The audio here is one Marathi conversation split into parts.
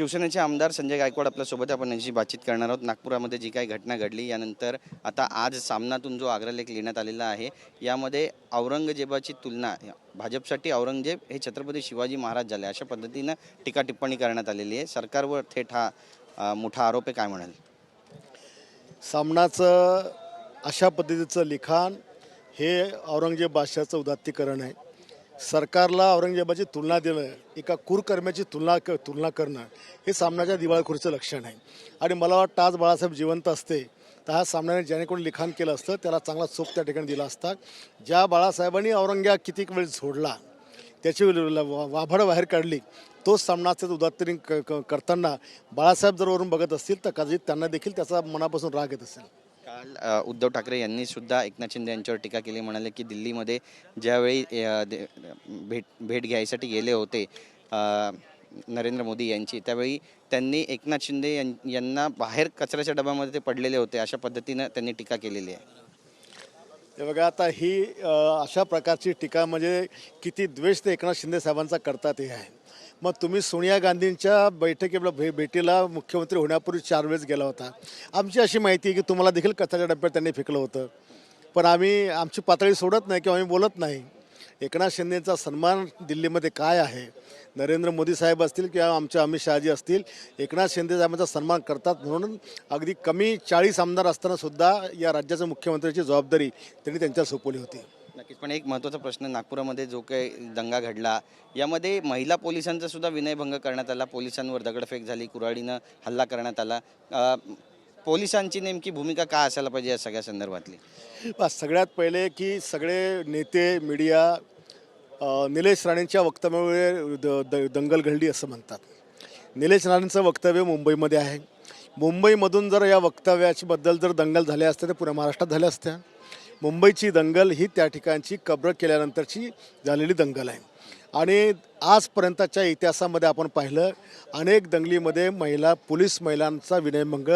शिवसेनेचे आमदार संजय गायकवाड आपल्यासोबत आपण यांची बातचीत करणार आहोत. नागपुरामध्ये जी काही घटना घडली यानंतर आता आज सामनातून जो अग्रलेख लिहिण्यात आलेला आहे यामध्ये औरंगजेबाची तुलना भाजपसाठी औरंगजेब हे छत्रपती शिवाजी महाराज झाले अशा पद्धतीनं टीका टिप्पणी करण्यात आलेली आहे. सरकारवर थेट हा मोठा आरोप आहे काय म्हणाल? सामनाचं अशा पद्धतीचं लिखाण हे औरंगजेब बादशाचं उदात्तीकरण आहे. सरकारला औरंगजेबाची तुलना देणं एका कुरकर्म्याची तुलना क तुलना करणं हे सामन्याच्या दिवाळखोरीचं लक्षण आहे. आणि मला वाटतं आज बाळासाहेब जिवंत असते तर हा सामन्याने ज्याने कोणी लिखाण केलं असतं त्याला चांगला चोप त्या ठिकाणी दिला असता. ज्या बाळासाहेबांनी औरंग्या कितीक वेळ झोडला त्याची वाभाड बाहेर काढली तोच सामना त्याचं उदात्तरीन क- क- करताना बाळासाहेब जर वरून बघत असतील तर कदाचित त्यांना देखील त्याचा मनापासून राग येत असेल. काल उद्धव ठाकरे यांनी सुद्धा एकनाथ शिंदे यांच्यावर टीका केली. म्हणाले की दिल्लीमध्ये ज्यावेळी दे- भेट भेट घ्यायसाठी गेले होते नरेंद्र मोदी यांची त्यावेळी त्यांनी एकनाथ शिंदे यां- यांना बाहेर कचऱ्याच्या डब्यामध्ये ते पडलेले होते अशा पद्धतीनं त्यांनी टीका केलेली आहे. हे बघा आता ही अशा प्रकारची टीका म्हणजे किती द्वेष ते एकनाथ शिंदे साहेबांचा करतात हे आहे. मग तुम्ही सोनिया गांधींच्या बैठकीला भे भेटीला मुख्यमंत्री होण्यापूर्वी चार वेळेस गेला होता. आमची अशी माहिती आहे की तुम्हाला देखील कथाच्या डब्यात त्यांनी फेकलं होतं. पण आम्ही आमची पातळी सोडत नाही किंवा आम्ही बोलत नाही. एकनाथ शिंदेचा सन्मान दिल्लीमध्ये काय आहे? नरेंद्र मोदी साहेब असतील किंवा आमचे अमित शहाजी असतील एकनाथ शिंदे साहेबांचा सन्मान करतात म्हणून अगदी कमी चाळीस आमदार असतानासुद्धा या राज्याच्या मुख्यमंत्र्याची जबाबदारी त्यांनी त्यांच्यावर सोपवली होती. नक्कीच. पण एक महत्त्वाचा प्रश्न नागपुरामध्ये जो काही दंगा घडला यामध्ये महिला पोलिसांचा सुद्धा विनयभंग करण्यात आला. पोलिसांवर दगडफेक झाली कुऱ्हाडीनं हल्ला करण्यात आला. अ, पोलिसांची नेमकी भूमिका काय असायला पाहिजे या सगळ्या संदर्भातली? सगळ्यात पहिले की सगळे नेते मीडिया अ, निलेश राणेंच्या वक्तव्यामुळे द द दंगल घडली असं म्हणतात. निलेश राणेंचं वक्तव्य मुंबईमध्ये आहे. मुंबईमधून जर या वक्तव्याशीबद्दल जर दंगल झाल्या असत्या तर पुऱ्या महाराष्ट्रात झाल्या असत्या. मुंबईची दंगल ही त्या ठिकाणची कब्र केल्यानंतरची झालेली दंगल आहे. आणि आजपर्यंतच्या इतिहासामध्ये आपण पाहिलं अनेक दंगलीमध्ये महिला पोलीस महिलांचा विनयभंग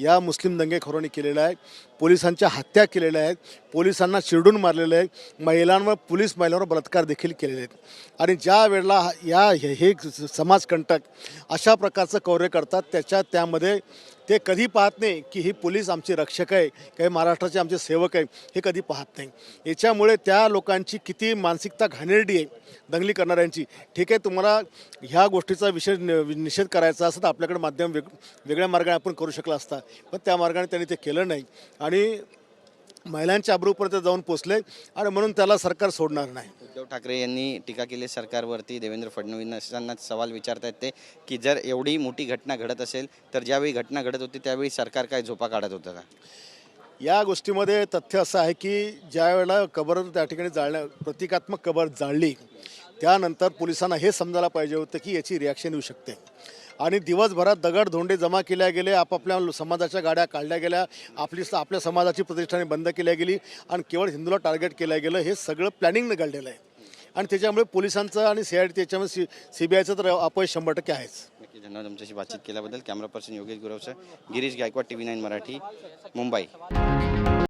या मुस्लिम दंगेखोरांनी केलेला आहे. पोलिसांच्या हत्या केलेल्या आहेत. पोलिसांना चिरडून मारलेलं आहे महिलांवर पोलीस महिलांवर बलात्कार देखील केलेले आहेत. आणि ज्या वेळेला या हे हे समाजकंटक अशा प्रकारचं कौर्य करतात त्याच्या त्यामध्ये ते कधी पाहत नाही की ही पोलीस आमची रक्षक आहे काही महाराष्ट्राचे आमचे सेवक आहे हे कधी पाहत नाही. याच्यामुळे त्या लोकांची किती मानसिकता घाणेरडी आहे. दंगली करणाऱ्यांची. ठीक आहे तुम्हाला ह्या गोष्टीचा विषय निषेध करायचा असं तर आपल्याकडे माध्यम वेग वेगळ्या मार्गाने आपण करू शकला असता. पण त्या मार्गाने त्यांनी ते केलं नाही. आणि महिलांच्या अब्रूपर्यंत जाऊन पोचले आणि म्हणून त्याला सरकार सोडणार नाही. उद्धव ठाकरे यांनी टीका केली सरकारवरती. देवेंद्र फडणवीसांना सवाल विचारतायत ते की जर एवढी मोठी घटना घडत असेल तर ज्यावेळी घटना घडत होती त्यावेळी सरकार काय झोपा काढत होतं का? या गोष्टीमध्ये तथ्य असं आहे की ज्या वेळेला कबर त्या ठिकाणी जाळण्या प्रतिकात्मक कबर जाळली त्यानंतर पोलिसांना हे समजायला पाहिजे होतं की याची रिॲक्शन येऊ शकते. आणि दिवसभरात दगड धोंडे जमा केल्या गेले आपापल्या समाजाच्या गाड्या काढल्या गेल्या आपली आपल्या समाजाची प्रतिष्ठाने बंद केल्या गेली आणि केवळ हिंदूला टार्गेट केलं गेलं हे सगळं प्लॅनिंगनं घडलेलं आहे. आणि त्याच्यामुळे पोलिसांचं आणि सी आय डी त्याच्यामुळे सी सी बी आयचं तर अपयश शंभर टक्के आहेच. नक्की धन्यवाद तुमच्याशी बातचीत केल्याबद्दल. Camera person Yogesh गुरवसर Girish Gaikwad T V nine Marathi Mumbai.